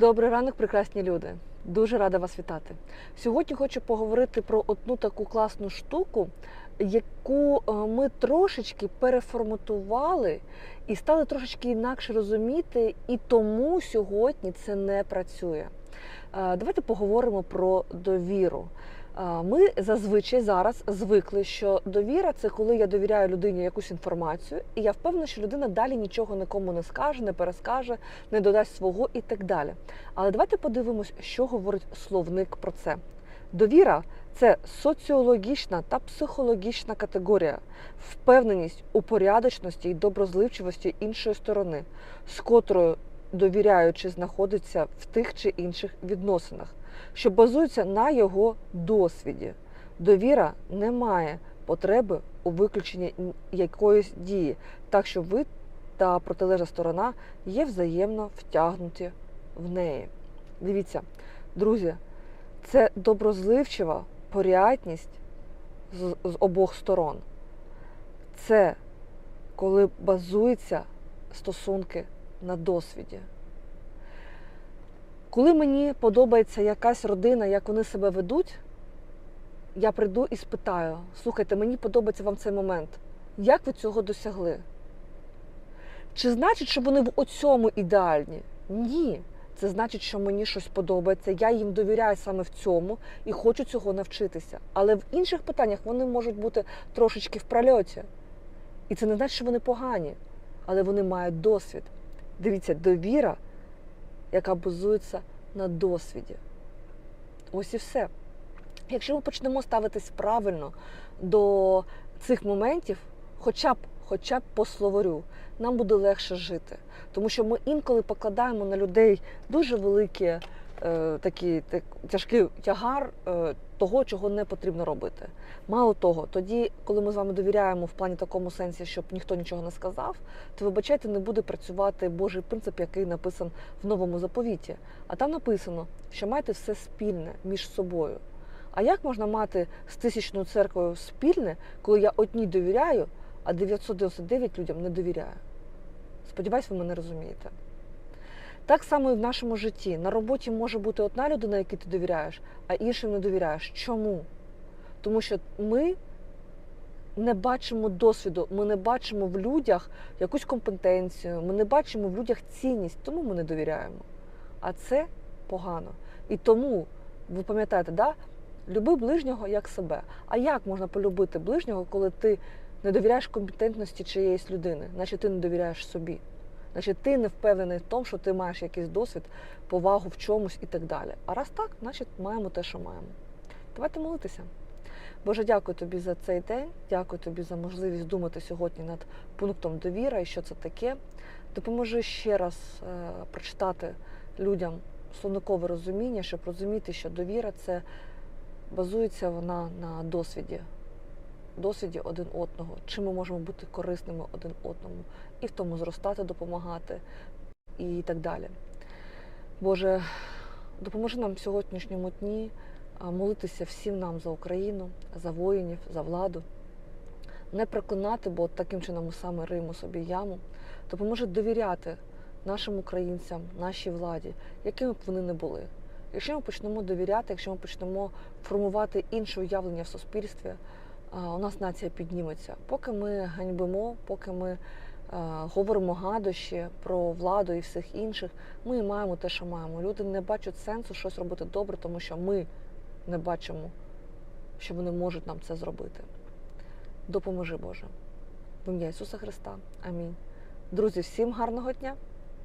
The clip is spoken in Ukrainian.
Добрий ранок, прекрасні люди. Дуже рада вас вітати. Сьогодні хочу поговорити про одну таку класну штуку, яку е, ми трошечки переформатували і стали трошечки інакше розуміти, і тому сьогодні це не працює. Е, Давайте поговоримо про довіру. Ми зазвичай зараз звикли, що довіра це коли я довіряю людині якусь інформацію, і я впевнена, що людина далі нічого нікому не скаже, не перескаже, не додасть свого і так далі. Але давайте подивимось, що говорить словник про це. Довіра це соціологічна та психологічна категорія, впевненість у порядочності і доброзливчивості іншої сторони, з котрою довіряючи знаходиться в тих чи інших відносинах, що базується на його досвіді. Довіра не має потреби у виключенні якоїсь дії, так що ви та протилежна сторона є взаємно втягнуті в неї. Дивіться, друзі, це доброзливчива порядність з, з обох сторон. Це коли базуються стосунки на досвіді. Коли мені подобається якась родина, як вони себе ведуть, я прийду і спитаю: слухайте, мені подобається вам цей момент. Як ви цього досягли? Чи значить, що вони в оцьому ідеальні? Ні. Це значить, що мені щось подобається, я їм довіряю саме в цьому і хочу цього навчитися. Але в інших питаннях вони можуть бути трошечки в прольоті. І це не значить, що вони погані, але вони мають досвід. Дивіться, довіра, яка базується на досвіді. Ось і все. Якщо ми почнемо ставитись правильно до цих моментів, хоча б, хоча б по словарю, нам буде легше жити. Тому що ми інколи покладаємо на людей дуже великий е, такий так, тяжкий тягар е, того, чого не потрібно робити. Мало того, тоді, коли ми з вами довіряємо в плані такому сенсі, щоб ніхто нічого не сказав, то вибачайте, не буде працювати Божий принцип, який написан в новому заповіті. А там написано, що майте все спільне між собою. А як можна мати з тисячною церквою спільне, коли я одній довіряю, а 999 людям не довіряю? Сподіваюсь, ви мене розумієте. Так само і в нашому житті. На роботі може бути одна людина, якій ти довіряєш, а іншим не довіряєш. Чому? Тому що ми не бачимо досвіду, ми не бачимо в людях якусь компетенцію, ми не бачимо в людях цінність, тому ми не довіряємо. А це погано. І тому, ви пам'ятаєте, да? люби ближнього як себе. А як можна полюбити ближнього, коли ти не довіряєш компетентності чиєїсь людини, значить ти не довіряєш собі. Значить, ти не впевнений в тому, що ти маєш якийсь досвід, повагу в чомусь і так далі. А раз так, значить маємо те, що маємо. Давайте молитися. Боже, дякую тобі за цей день. Дякую тобі за можливість думати сьогодні над пунктом довіра і що це таке. Допоможи ще раз е, прочитати людям словникове розуміння, щоб розуміти, що довіра це базується вона на досвіді досвіді один одного, чим ми можемо бути корисними один одному, і в тому зростати, допомагати і так далі. Боже, допоможи нам в сьогоднішньому дні молитися всім нам за Україну, за воїнів, за владу, не проклинати, бо таким чином ми саме риємо собі яму. Допоможи довіряти нашим українцям, нашій владі, якими б вони не були. Якщо ми почнемо довіряти, якщо ми почнемо формувати інше уявлення в суспільстві, у нас нація підніметься. Поки ми ганьбимо, поки ми говоримо гадощі про владу і всіх інших, ми маємо те, що маємо. Люди не бачать сенсу щось робити добре, тому що ми не бачимо, що вони можуть нам це зробити. Допоможи Боже. В ім'я Ісуса Христа. Амінь. Друзі, всім гарного дня!